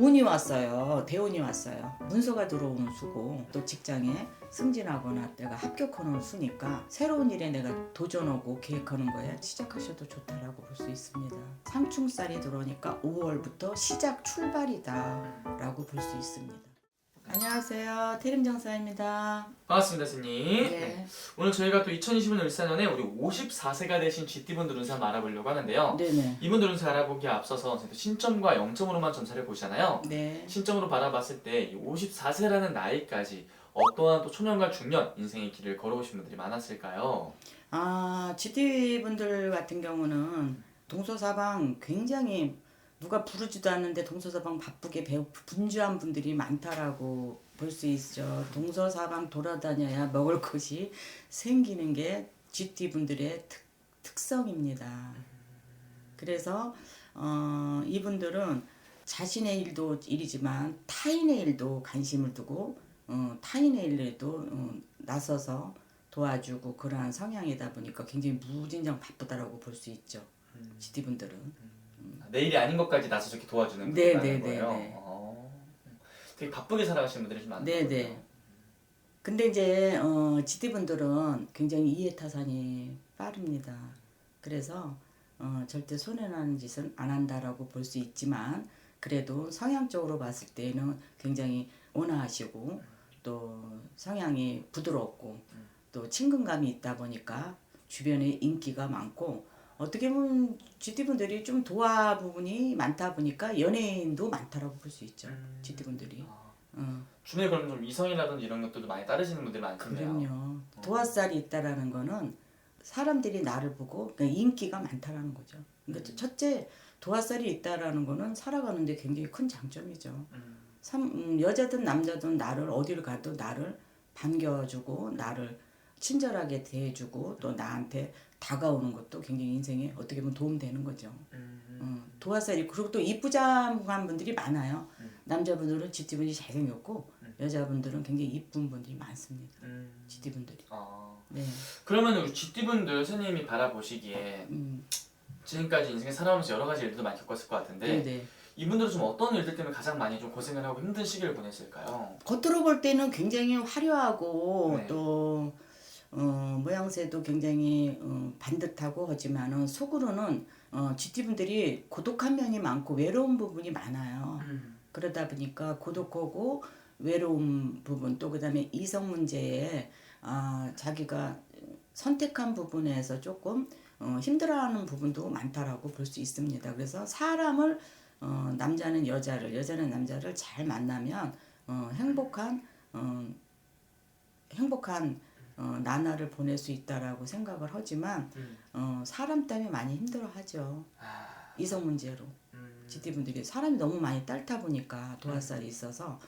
운이 왔어요. 대운이 왔어요. 문서가 들어오는 수고 또 직장에 승진하거나 내가 합격하는 수니까 새로운 일에 내가 도전하고 계획하는 거에 시작하셔도 좋다라고 볼 수 있습니다. 상충살이 들어오니까 5월부터 시작 출발이다라고 볼 수 있습니다. 안녕하세요. 태림 정사입니다. 반갑습니다, 스님. 네. 네. 오늘 저희가 또 2025년 일사년에 우리 54세가 되신 GT분들 운세 한번 알아보려고 하는데요. 네네. 이분들 운세 알아보기에 앞서서 신점과 영점으로만 점사를 보시잖아요. 네. 신점으로 바라봤을 때 54세라는 나이까지 어떠한 또 초년과 중년 인생의 길을 걸어오신 분들이 많았을까요? 아, GT 분들 같은 경우는 동서사방 굉장히 누가 부르지도 않는데 동서사방 바쁘게 배우 분주한 분들이 많다라고 볼 수 있죠. 동서사방 돌아다녀야 먹을 것이 생기는 게 GT 분들의 특, 특성입니다. 그래서 어, 이분들은 자신의 일도 일이지만 타인의 일도 관심을 두고 어, 타인의 일에도 어, 나서서 도와주고 그러한 성향이다 보니까 굉장히 무진장 바쁘다라고 볼 수 있죠. GT 분들은. 내일이 아닌 것까지 나서 저렇게 도와주는 네, 분이라는 네, 네, 거예요. 네. 어. 되게 바쁘게 살아가시는 분들이 좀 많은 네. 네. 근데 이제 어, GT 분들은 굉장히 이해타산이 빠릅니다. 그래서 어, 절대 손해나는 짓은 안 한다라고 볼 수 있지만 그래도 성향적으로 봤을 때는 굉장히 온화하시고 또 성향이 부드럽고 또 친근감이 있다 보니까 주변에 인기가 많고 어떻게 보면 GT 분들이 좀 도화 부분이 많다 보니까 연예인도 많다라고 볼 수 있죠. 음. GT 분들이. 아, 어. 주변에 그럼 좀 이성이라든지 이런 것들도 많이 따르시는 분들이 많겠네요. 그럼요. 도화살이 있다라는 거는 사람들이 나를 보고 그러니까 인기가 많다라는 거죠. 그러니까 첫째 도화살이 있다라는 거는 살아가는데 굉장히 큰 장점이죠. 음. 삼, 음, 여자든 남자든 나를 어디를 가도 나를 반겨주고 나를 친절하게 대해주고 또 나한테 다가오는 것도 굉장히 인생에 어떻게 보면 도움되는 거죠. 음. 어, 도화살이 그리고 또 이쁘장한 분들이 많아요. 음. 남자분들은 GT분이 잘생겼고 음. 여자분들은 굉장히 이쁜 분들이 많습니다. 음. GT분들이. 아. 네. 그러면 우리 GT분들 선생님이 바라보시기에 음, 지금까지 인생에 살아오면서 여러 가지 일들도 많이 겪었을 것 같은데 네네. 이분들은 좀 어떤 일들 때문에 가장 많이 좀 고생을 하고 힘든 시기를 보냈을까요? 겉으로 볼 때는 굉장히 화려하고 네. 또 어, 모양새도 굉장히 어, 반듯하고 하지만은 속으로는 어, GT분들이 고독한 면이 많고 외로운 부분이 많아요. 음. 그러다 보니까 고독하고 외로운 부분 또 그다음에 이성 문제에 아, 자기가 선택한 부분에서 조금 어, 힘들어하는 부분도 많다라고 볼 수 있습니다. 그래서 사람을 어, 남자는 여자를 여자는 남자를 잘 만나면 어, 행복한 어, 행복한 어, 나날을 보낼 수 있다라고 생각을 하지만 음. 어, 사람 때문에 많이 힘들어하죠. 아. 이성 문제로. 음. GT분들이 사람이 너무 많이 딸타 보니까 도화살이 있어서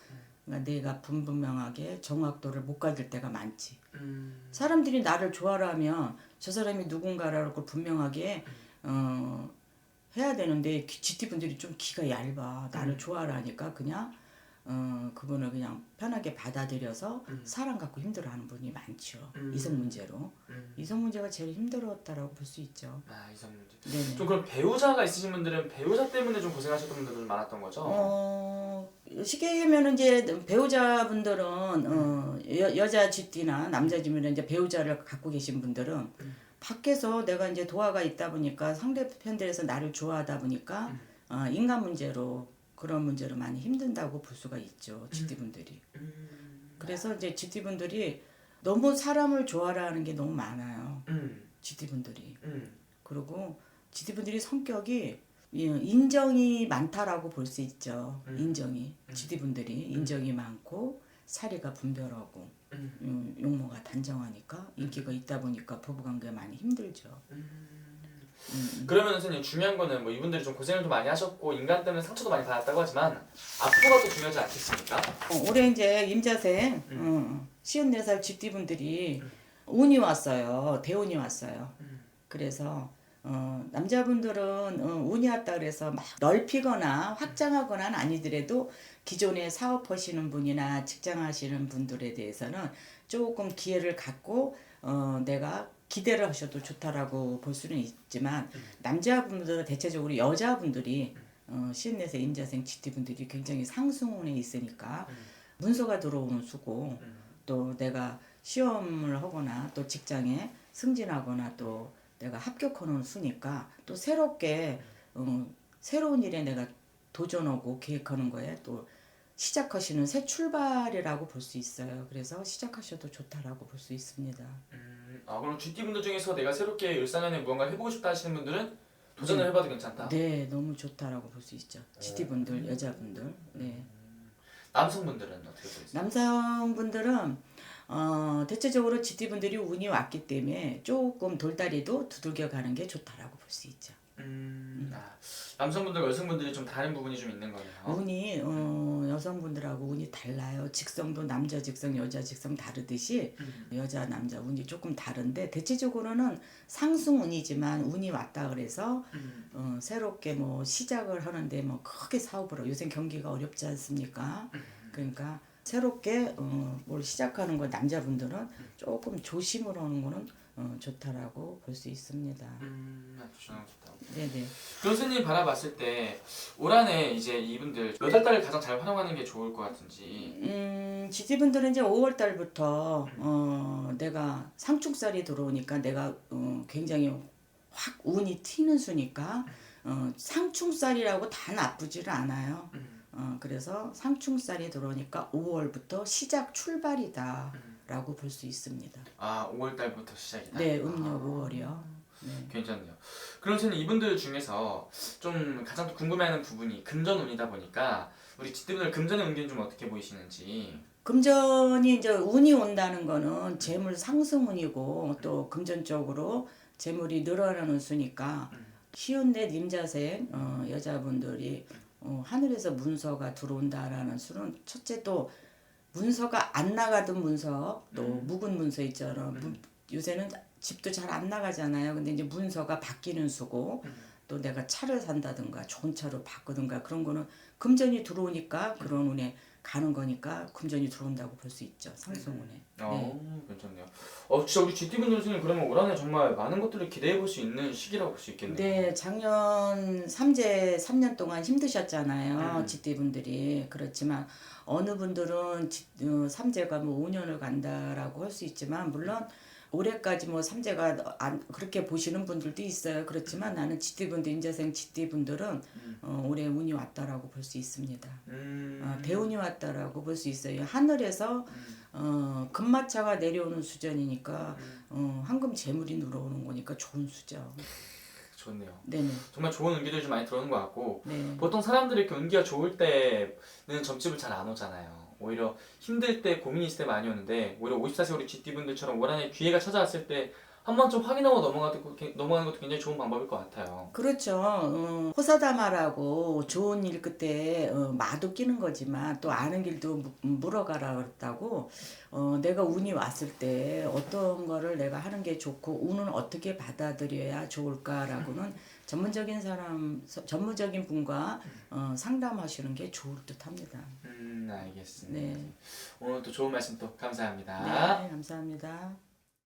그러니까 내가 분분명하게 정확도를 못 가질 때가 많지. 음. 사람들이 나를 좋아하면 저 사람이 누군가라고 분명하게 어, 해야 되는데 GT분들이 좀 기가 얇아. 나를 좋아하니까 그냥 어, 그분을 그냥 편하게 받아들여서 음. 사랑 갖고 힘들어하는 분이 많죠. 음. 이성 문제로. 음. 이성 문제가 제일 힘들었다라고 볼 수 있죠. 아 이성 문제. 네네. 좀 그럼 배우자가 있으신 분들은 배우자 때문에 좀 고생하셨던 분들도 많았던 거죠? 어, 쉽게 얘기하면 이제 배우자분들은 어, 여, 여자 GT나 남자 GT나 이제 배우자를 갖고 계신 분들은 음. 밖에서 내가 이제 도화가 있다 보니까 상대편들에서 나를 좋아하다 보니까 음. 어, 인간 문제로 그런 문제로 많이 힘든다고 볼 수가 있죠 GT 분들이. 음. 그래서 이제 GT 분들이 너무 사람을 좋아하는 게 너무 많아요 음. GT 분들이. 음. 그리고 GT분들이 성격이 예, 인정이 많다라고 볼 수 있죠. 음. 인정이 GT분들이 인정이 많고 사리가 분별하고 음. 음, 용모가 단정하니까 인기가 있다 보니까 부부관계가 많이 힘들죠. 음, 그러면 선생님 중요한 거는 뭐 이분들이 좀 고생을 좀 많이 하셨고 인간 때문에 상처도 많이 받았다고 하지만 앞으로가 또 중요하지 않겠습니까? 어, 올해 이제 임자생 어, 54살 GT분들이 운이 왔어요. 대운이 왔어요. 그래서 어, 남자분들은 어, 운이 왔다 그래서 막 넓히거나 확장하거나는 아니더라도 기존에 사업하시는 분이나 직장 하시는 분들에 대해서는 조금 기회를 갖고 어, 내가 기대를 하셔도 좋다라고 볼 수는 있지만 남자분들은 대체적으로 여자분들이 어, 54세 임자생 GT분들이 굉장히 상승운에 있으니까 음. 문서가 들어오는 수고 음. 또 내가 시험을 하거나 또 직장에 승진하거나 또 내가 합격하는 수니까 또 새롭게 어, 새로운 일에 내가 도전하고 계획하는 거에 또 시작하시는 새 출발이라고 볼 수 있어요. 그래서 시작하셔도 좋다라고 볼 수 있습니다. 음, 아 그럼 GT 분들 중에서 내가 새롭게 일상년에 무언가 해보고 싶다 하시는 분들은 도전을 해봐도 괜찮다. 네, 너무 좋다라고 볼 수 있죠. GT분들, 여자분들. 네. 남성분들은 어떻게 보세요? 남성분들은 어, 대체적으로 GT분들이 운이 왔기 때문에 조금 돌다리도 두들겨 가는 게 좋다라고 볼 수 있죠. 음, 아, 남성분들과 여성분들이 좀 다른 부분이 좀 있는 거네요. 운이 어, 여성분들하고 운이 달라요. 직성도 남자 직성, 여자 직성 다르듯이 음. 여자 남자 운이 조금 다른데 대체적으로는 상승 운이지만 운이 왔다 그래서 음. 어, 새롭게 뭐 시작을 하는데 뭐 크게 사업을 하- 요새 경기가 어렵지 않습니까? 그러니까 새롭게 어, 뭘 시작하는 거 남자분들은 조금 조심을 하는 거는 어, 좋다라고 볼 수 있습니다. 음, 아, 좋다. 네네. 교수님 바라봤을 때 올 한해 이제 이분들 몇 월 달을 가장 잘 활용하는 게 좋을 것 같은지. 음, 지지분들은 이제 5월 달부터 어, 내가 상충살이 들어오니까 내가 어, 굉장히 확 운이 튀는 수니까 어, 상충살이라고 다 나쁘지를 않아요. 음. 어, 그래서 상충살이 들어오니까 5월부터 시작 출발이다 라고 볼 수 있습니다. 아, 5월 달부터 시작이다. 네, 음력 아, 5월이요. 네. 괜찮네요. 그럼 저는 이분들 중에서 좀 가장 또 궁금해하는 부분이 금전운이다 보니까 우리 지ጥ분들 금전의 운기는 좀 어떻게 보이시는지. 금전이 이제 운이 온다는 거는 재물 상승운이고 또 금전적으로 재물이 늘어나는 수니까 쉬운데 님자생 어, 여자분들이 어, 하늘에서 문서가 들어온다라는 수는 첫째 또 문서가 안 나가던 문서 또 음. 묵은 문서 있잖아. 무- 요새는 집도 잘 안 나가잖아요. 근데 이제 문서가 바뀌는 수고 음. 또 내가 차를 산다든가 좋은 차로 바꾸든가 그런 거는 금전이 들어오니까 그런 운에 가는 거니까 금전이 들어온다고 볼 수 있죠. 상승운에. 어, 괜찮네요. 어, 진짜 우리 GT분들은 그러면 올 한해 정말 많은 것들을 기대해 볼 수 있는 시기라고 볼 수 있겠네요. 네, 작년 삼재 3년 동안 힘드셨잖아요. 음. 지띠분들이. 그렇지만 어느 분들은 지- 어, 삼재가 뭐 5년을 간다라고 할 수 있지만 물론 올해까지 뭐 삼재가 안 그렇게 보시는 분들도 있어요. 그렇지만 나는 지띠분들 인자생 지띠분들은 음. 어, 올해 운이 왔다라고 볼 수 있습니다. 음. 어, 대운이 왔다라고 볼 수 있어요. 하늘에서 음. 어, 금마차가 내려오는 수전이니까 음. 어, 황금 재물이 들어오는 거니까 좋은 수죠. 좋네요. 네네. 정말 좋은 운기들이 좀 많이 들어오는 것 같고 네. 보통 사람들이 이렇게 운기가 좋을 때는 점집을 잘 안 오잖아요. 오히려 힘들 때 고민이 있을 때 많이 오는데 오히려 54세 우리 GT분들처럼 올 한해 기회가 찾아왔을 때 한 번 좀 확인하고 넘어가는 것도, 넘어가는 것도 굉장히 좋은 방법일 것 같아요. 그렇죠. 어, 호사다마라고 좋은 일 그때 어, 마도 끼는 거지만 또 아는 길도 무- 물어가라 그랬다고 어, 내가 운이 왔을 때 어떤 거를 내가 하는 게 좋고 운은 어떻게 받아들여야 좋을까라고는 전문적인 사람 서- 전문적인 분과 어, 상담하시는 게 좋을 듯합니다. 음 알겠습니다. 네. 오늘 또 좋은 말씀 또 감사합니다. 네, 감사합니다.